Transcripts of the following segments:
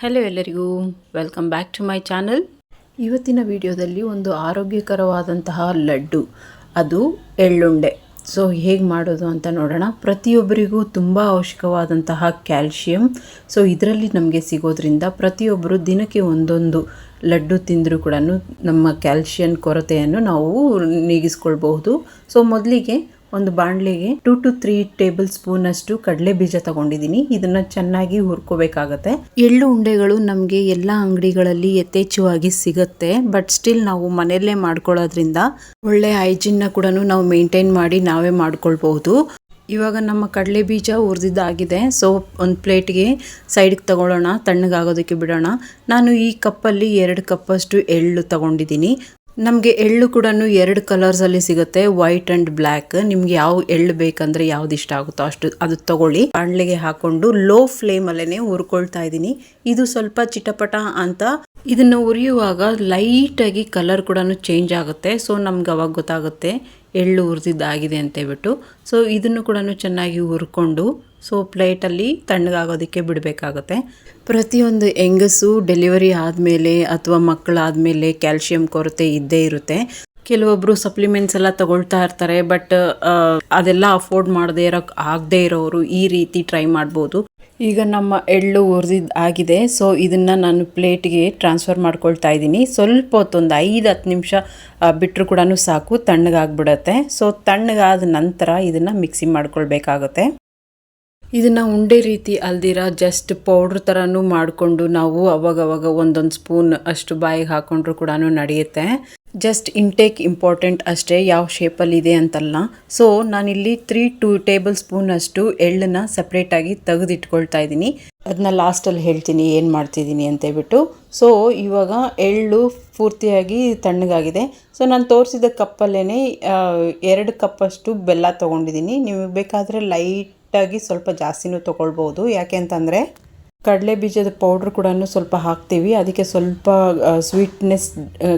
Hello ಎಲ್ಲರಿಗೂ welcome back to my channel ಇವತ್ತಿನ ವಿಡಿಯೋದಲ್ಲಿ ಒಂದು ಆರೋಗ್ಯಕರವಾದಂತಹ ಲಡ್ಡು, ಅದು ಎಳ್ಳುಂಡೆ. ಸೊ ಹೇಗೆ ಮಾಡೋದು ಅಂತ ನೋಡೋಣ. ಪ್ರತಿಯೊಬ್ಬರಿಗೂ ತುಂಬ ಅವಶ್ಯಕವಾದಂತಹ ಕ್ಯಾಲ್ಶಿಯಂ. ಸೊ ಇದರಲ್ಲಿ ನಮಗೆ ಸಿಗೋದ್ರಿಂದ ಪ್ರತಿಯೊಬ್ಬರು ದಿನಕ್ಕೆ ಒಂದೊಂದು ಲಡ್ಡು ತಿಂದರೂ ಕೂಡ ನಮ್ಮ ಕ್ಯಾಲ್ಶಿಯಂ ಕೊರತೆಯನ್ನು ನಾವು ನೀಗಿಸ್ಕೊಳ್ಬಹುದು. ಸೊ ಮೊದಲಿಗೆ ಒಂದು ಬಾಣಲೆಗೆ two to three table spoon ಅಷ್ಟು ಕಡಲೆ ಬೀಜ ತಗೊಂಡಿದ್ದೀನಿ. ಇದನ್ನ ಚೆನ್ನಾಗಿ ಹುರ್ಕೋಬೇಕಾಗತ್ತೆ. ಎಳ್ಳು ಉಂಡೆಗಳು ನಮಗೆ ಎಲ್ಲ ಅಂಗಡಿಗಳಲ್ಲಿ ಯಥೇಚ್ಛವಾಗಿ ಸಿಗುತ್ತೆ. ಬಟ್ ಸ್ಟಿಲ್ ನಾವು ಮನೆಯಲ್ಲೇ ಮಾಡ್ಕೊಳ್ಳೋದ್ರಿಂದ ಒಳ್ಳೆ ಹೈಜಿನ್ನ ಕೂಡ ನಾವು ಮೇಂಟೈನ್ ಮಾಡಿ ನಾವೇ ಮಾಡ್ಕೊಳ್ಬಹುದು. ಇವಾಗ ನಮ್ಮ ಕಡಲೆ ಬೀಜ ಹುರಿದಿದ್ದಾಗಿದೆ. ಸೊ ಒಂದು ಪ್ಲೇಟ್ಗೆ ಸೈಡ್ಗೆ ತಗೊಳ್ಳೋಣ, ತಣ್ಣಗಾಗೋದಕ್ಕೆ ಬಿಡೋಣ. ನಾನು ಈ ಕಪ್ಪಲ್ಲಿ ಎರಡು ಕಪ್ಪಷ್ಟು ಎಳ್ಳು ತಗೊಂಡಿದ್ದೀನಿ. ನಮಗೆ ಎಳ್ಳು ಕೂಡ ಎರಡು ಕಲರ್ಸಲ್ಲಿ ಸಿಗುತ್ತೆ ವೈಟ್ ಅಂಡ್ ಬ್ಲ್ಯಾಕ್ ನಿಮ್ಗೆ ಯಾವ ಎಳ್ಳು ಬೇಕಂದ್ರೆ ಯಾವ್ದು ಇಷ್ಟ ಆಗುತ್ತೋ ಅಷ್ಟು ಅದು ತಗೊಳ್ಳಿ. ಬಾಣಲೆಗೆ ಹಾಕೊಂಡು ಲೋ ಫ್ಲೇಮಲ್ಲೇ ಹುರ್ಕೊಳ್ತಾ ಇದ್ದೀನಿ. ಇದು ಸ್ವಲ್ಪ ಚಿಟಪಟ ಅಂತ. ಇದನ್ನ ಉರಿಯುವಾಗ ಲೈಟಾಗಿ ಕಲರ್ ಕೂಡ ಚೇಂಜ್ ಆಗುತ್ತೆ. ಸೊ ನಮ್ಗೆ ಅವಾಗ ಗೊತ್ತಾಗುತ್ತೆ. ಎಳ್ಳು ಅಂತ ಹೇಳ್ಬಿಟ್ಟು ಸೊ ಇದನ್ನು ಕೂಡ ಚೆನ್ನಾಗಿ ಹುರ್ಕೊಂಡು ಸೊ ಪ್ಲೇಟಲ್ಲಿ ತಣ್ಣಗಾಗೋದಕ್ಕೆ ಬಿಡಬೇಕಾಗುತ್ತೆ. ಪ್ರತಿಯೊಂದು ಹೆಂಗಸು ಡೆಲಿವರಿ ಆದಮೇಲೆ ಅಥವಾ ಮಕ್ಕಳಾದಮೇಲೆ ಕ್ಯಾಲ್ಶಿಯಂ ಕೊರತೆ ಇದ್ದೇ ಇರುತ್ತೆ. ಕೆಲವೊಬ್ರು ಸಪ್ಲಿಮೆಂಟ್ಸ್ ಎಲ್ಲ ತಗೊಳ್ತಾ ಇರ್ತಾರೆ ಬಟ್ ಅದೆಲ್ಲ ಅಫೋರ್ಡ್ ಮಾಡದೇ ಇರೋಕ್, ಆಗದೆ ಇರೋರು ಈ ರೀತಿ ಟ್ರೈ ಮಾಡ್ಬೋದು. ಈಗ ನಮ್ಮ ಎಳ್ಳು ಹುರಿದಿದ್ದು ಆಗಿದೆ ಸೊ ಇದನ್ನು ನಾನು ಪ್ಲೇಟ್ಗೆ ಟ್ರಾನ್ಸ್ಫರ್ ಮಾಡ್ಕೊಳ್ತಾ ಇದ್ದೀನಿ. ಸ್ವಲ್ಪ ಹೊತ್ತೊಂದು ಐದು ಹತ್ತು ನಿಮಿಷ ಬಿಟ್ಟರು ಕೂಡ ಸಾಕು, ತಣ್ಣಗಾಗ್ಬಿಡತ್ತೆ. ಸೊ ತಣ್ಣಗಾದ ನಂತರ ಇದನ್ನು ಮಿಕ್ಸಿ ಮಾಡ್ಕೊಳ್ಬೇಕಾಗುತ್ತೆ. ಇದನ್ನು ಉಂಡೆ ರೀತಿ ಅಲ್ದಿರ ಜಸ್ಟ್ ಪೌಡ್ರ್ ಥರನೂ ಮಾಡಿಕೊಂಡು ನಾವು ಅವಾಗವಾಗ ಒಂದೊಂದು ಸ್ಪೂನ್ ಅಷ್ಟು ಬಾಯಿಗೆ ಹಾಕೊಂಡ್ರು ಕೂಡ ನಡೆಯುತ್ತೆ. ಜಸ್ಟ್ ಇಂಟೇಕ್ ಇಂಪಾರ್ಟೆಂಟ್ ಅಷ್ಟೇ, ಯಾವ ಶೇಪಲ್ಲಿ ಇದೆ ಅಂತಲ್ಲ. ಸೊ ನಾನಿಲ್ಲಿ ತ್ರೀ ಟು ಟೇಬಲ್ ಸ್ಪೂನ್ ಅಷ್ಟು ಎಳ್ಳನ್ನ ಸಪ್ರೇಟಾಗಿ ತೆಗೆದಿಟ್ಕೊಳ್ತಾ ಇದ್ದೀನಿ. ಅದನ್ನ ಲಾಸ್ಟಲ್ಲಿ ಹೇಳ್ತೀನಿ ಏನು ಮಾಡ್ತಿದ್ದೀನಿ ಅಂತ ಹೇಳ್ಬಿಟ್ಟು. ಸೊ ಇವಾಗ ಎಳ್ಳು ಪೂರ್ತಿಯಾಗಿ ತಣ್ಣಗಾಗಿದೆ. ಸೊ ನಾನು ತೋರಿಸಿದ ಕಪ್ಪಲ್ಲೇ ಎರಡು ಕಪ್ಪಷ್ಟು ಬೆಲ್ಲ ತೊಗೊಂಡಿದ್ದೀನಿ. ನಿಮಗೆ ಬೇಕಾದರೆ ಲೈಟಾಗಿ ಸ್ವಲ್ಪ ಜಾಸ್ತಿನೂ ತೊಗೊಳ್ಬೋದು. ಯಾಕೆ ಅಂತಂದರೆ ಕಡಲೆ ಬೀಜದ ಪೌಡ್ರ್ ಕೂಡ ಸ್ವಲ್ಪ ಹಾಕ್ತೀವಿ. ಅದಕ್ಕೆ ಸ್ವಲ್ಪ ಸ್ವೀಟ್ನೆಸ್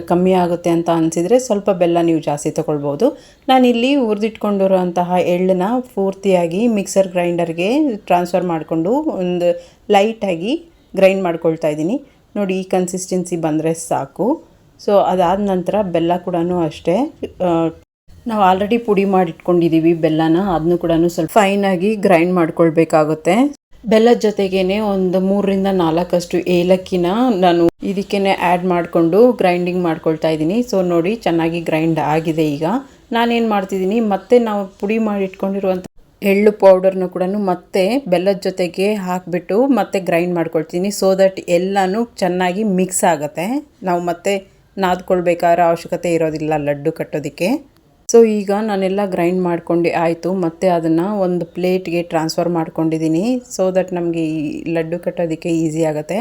ಕಮ್ಮಿ ಆಗುತ್ತೆ ಅಂತ ಅನಿಸಿದರೆ ಸ್ವಲ್ಪ ಬೆಲ್ಲ ನೀವು ಜಾಸ್ತಿ ತೊಗೊಳ್ಬೋದು. ನಾನಿಲ್ಲಿ ಹುರಿದಿಟ್ಕೊಂಡಿರುವಂತಹ ಎಳ್ಳನ್ನ ಪೂರ್ತಿಯಾಗಿ ಮಿಕ್ಸರ್ ಗ್ರೈಂಡರ್ಗೆ ಟ್ರಾನ್ಸ್ಫರ್ ಮಾಡಿಕೊಂಡು ಒಂದು ಲೈಟಾಗಿ ಗ್ರೈಂಡ್ ಮಾಡ್ಕೊಳ್ತಾ ಇದ್ದೀನಿ. ನೋಡಿ, ಈ ಕನ್ಸಿಸ್ಟೆನ್ಸಿ ಬಂದರೆ ಸಾಕು. ಸೊ ಅದಾದ ನಂತರ ಬೆಲ್ಲ ಕೂಡ ಅಷ್ಟೇ. ನಾವು ಆಲ್ರೆಡಿ ಪುಡಿ ಮಾಡಿಟ್ಕೊಂಡಿದ್ದೀವಿ ಬೆಲ್ಲನ. ಅದನ್ನು ಕೂಡ ಸ್ವಲ್ಪ ಫೈನಾಗಿ ಗ್ರೈಂಡ್ ಮಾಡ್ಕೊಳ್ಬೇಕಾಗುತ್ತೆ. ಬೆಲ್ಲದ ಜೊತೆಗೇನೆ ಒಂದು ಮೂರರಿಂದ ನಾಲ್ಕಷ್ಟು ಏಲಕ್ಕಿನ ನಾನು ಇದಕ್ಕೇನೆ ಆ್ಯಡ್ ಮಾಡಿಕೊಂಡು ಗ್ರೈಂಡಿಂಗ್ ಮಾಡ್ಕೊಳ್ತಾ ಇದ್ದೀನಿ. ಸೊ ನೋಡಿ ಚೆನ್ನಾಗಿ ಗ್ರೈಂಡ್ ಆಗಿದೆ ಈಗ. ನಾನೇನು ಮಾಡ್ತಿದ್ದೀನಿ, ಮತ್ತೆ ನಾವು ಪುಡಿ ಮಾಡಿ ಇಟ್ಕೊಂಡಿರುವಂಥ ಎಳ್ಳು ಪೌಡರ್ನು ಕೂಡ ಮತ್ತೆ ಬೆಲ್ಲದ ಜೊತೆಗೆ ಹಾಕಿಬಿಟ್ಟು ಮತ್ತೆ ಗ್ರೈಂಡ್ ಮಾಡ್ಕೊಳ್ತೀನಿ. ಸೊ ದಟ್ ಎಲ್ಲನೂ ಚೆನ್ನಾಗಿ ಮಿಕ್ಸ್ ಆಗುತ್ತೆ. ನಾವು ಮತ್ತೆ ನಾದ್ಕೊಳ್ಬೇಕಾದ್ರೆ ಅವಶ್ಯಕತೆ ಇರೋದಿಲ್ಲ ಲಡ್ಡು ಕಟ್ಟೋದಕ್ಕೆ. ಸೊ ಈಗ ನಾನೆಲ್ಲ ಗ್ರೈಂಡ್ ಮಾಡ್ಕೊಂಡು ಆಯಿತು. ಮತ್ತು ಅದನ್ನು ಒಂದು ಪ್ಲೇಟ್ಗೆ ಟ್ರಾನ್ಸ್ಫರ್ ಮಾಡ್ಕೊಂಡಿದ್ದೀನಿ ಸೊ ದಟ್ ನಮಗೆ ಈ ಲಡ್ಡು ಕಟ್ಟೋದಕ್ಕೆ ಈಸಿ ಆಗುತ್ತೆ.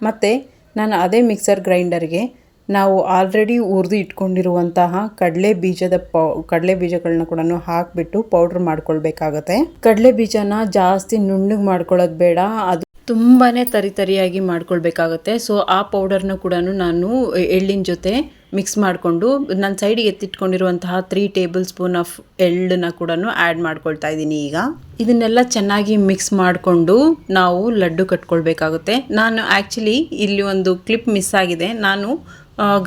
ಮತ್ತು ನಾನು ಅದೇ ಮಿಕ್ಸರ್ ಗ್ರೈಂಡರ್ಗೆ ನಾವು ಆಲ್ರೆಡಿ ಹುರಿದು ಇಟ್ಕೊಂಡಿರುವಂತಹ ಕಡಲೆ ಬೀಜದ ಪೌ, ಕಡಲೆ ಬೀಜಗಳನ್ನ ಕೂಡ ಹಾಕಿಬಿಟ್ಟು ಪೌಡ್ರ್ ಮಾಡ್ಕೊಳ್ಬೇಕಾಗತ್ತೆ. ಕಡಲೆ ಬೀಜನ ಜಾಸ್ತಿ ನುಣ್ಣಗೆ ಮಾಡ್ಕೊಳ್ಳೋದು ಬೇಡ. ಅದು ತುಂಬಾ ತರಿತರಿಯಾಗಿ ಮಾಡ್ಕೊಳ್ಬೇಕಾಗತ್ತೆ. ಸೊ ಆ ಪೌಡರ್ನ ಕೂಡ ನಾನು ಎಳ್ಳಿನ ಜೊತೆ ಮಿಕ್ಸ್ ಮಾಡಿಕೊಂಡು ನನ್ನ ಸೈಡಿಗೆ ಎತ್ತಿಟ್ಕೊಂಡಿರುವಂತಹ ತ್ರೀ ಟೇಬಲ್ ಸ್ಪೂನ್ ಆಫ್ ಎಳ್ಳನ್ನ ಕೂಡ ಆ್ಯಡ್ ಮಾಡ್ಕೊಳ್ತಾ ಇದ್ದೀನಿ ಈಗ. ಇದನ್ನೆಲ್ಲ ಚೆನ್ನಾಗಿ ಮಿಕ್ಸ್ ಮಾಡಿಕೊಂಡು ನಾವು ಲಡ್ಡು ಕಟ್ಕೊಳ್ಬೇಕಾಗುತ್ತೆ. ನಾನು ಆ್ಯಕ್ಚುಲಿ ಇಲ್ಲಿ ಒಂದು ಕ್ಲಿಪ್ ಮಿಸ್ ಆಗಿದೆ. ನಾನು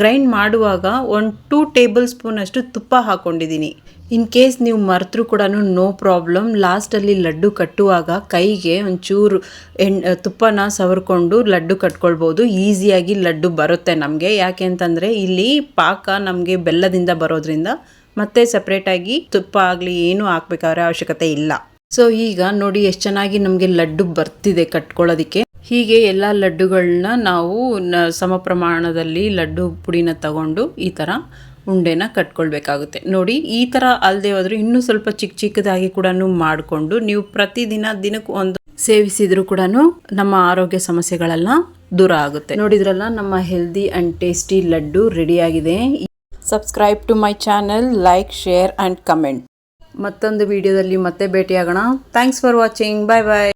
ಗ್ರೈಂಡ್ ಮಾಡುವಾಗ ಒಂದು ಟೂ ಟೇಬಲ್ ಸ್ಪೂನ್ ಅಷ್ಟು ತುಪ್ಪ ಹಾಕ್ಕೊಂಡಿದ್ದೀನಿ ಇನ್ ಕೇಸ್ ನೀವು ಮರೆತರೂ ಕೂಡ ನೋ ಪ್ರಾಬ್ಲಮ್ ಲಾಸ್ಟಲ್ಲಿ ಲಡ್ಡು ಕಟ್ಟುವಾಗ ಕೈಗೆ ಒಂಚೂರು ಎಣ್ ತುಪ್ಪನ ಸವರ್ಕೊಂಡು ಲಡ್ಡು ಕಟ್ಕೊಳ್ಬೋದು. ಈಸಿಯಾಗಿ ಲಡ್ಡು ಬರುತ್ತೆ ನಮಗೆ. ಯಾಕೆ ಅಂತಂದರೆ ಇಲ್ಲಿ ಪಾಕ ನಮಗೆ ಬೆಲ್ಲದಿಂದ ಬರೋದ್ರಿಂದ ಮತ್ತೆ ಸಪ್ರೇಟಾಗಿ ತುಪ್ಪ ಆಗಲಿ ಏನೂ ಹಾಕ್ಬೇಕಾದ್ರೆ ಅವಶ್ಯಕತೆ ಇಲ್ಲ. ಸೊ ಈಗ ನೋಡಿ ಎಷ್ಟು ಚೆನ್ನಾಗಿ ನಮಗೆ ಲಡ್ಡು ಬರ್ತಿದೆ ಕಟ್ಕೊಳ್ಳೋದಕ್ಕೆ. ಹೀಗೆ ಎಲ್ಲ ಲಡ್ಡುಗಳನ್ನ ನಾವು ಸಮ ಪ್ರಮಾಣದಲ್ಲಿ ಲಡ್ಡು ಪುಡಿನ ತಗೊಂಡು ಈ ಥರ ಉಂಡೆನ ಕಟ್ಕೊಳ್ಬೇಕಾಗುತ್ತೆ. ನೋಡಿ, ಈ ಥರ ಅಲ್ಲದೆ ಹೋದ್ರೆ ಇನ್ನೂ ಸ್ವಲ್ಪ ಚಿಕ್ಕ ಚಿಕ್ಕದಾಗಿ ಕೂಡ ಮಾಡಿಕೊಂಡು ನೀವು ಪ್ರತಿದಿನ ದಿನಕ್ಕೂ ಒಂದು ಸೇವಿಸಿದ್ರು ಕೂಡ ನಮ್ಮ ಆರೋಗ್ಯ ಸಮಸ್ಯೆಗಳೆಲ್ಲ ದೂರ ಆಗುತ್ತೆ. ನೋಡಿದ್ರಲ್ಲ, ನಮ್ಮ ಹೆಲ್ದಿ ಆ್ಯಂಡ್ ಟೇಸ್ಟಿ ಲಡ್ಡು ರೆಡಿಯಾಗಿದೆ. Subscribe to my channel, like, share and comment. ಮತ್ತೊಂದು ವಿಡಿಯೋದಲ್ಲಿ ಮತ್ತೆ ಭೇಟಿಯಾಗೋಣ. Thanks for watching. Bye bye.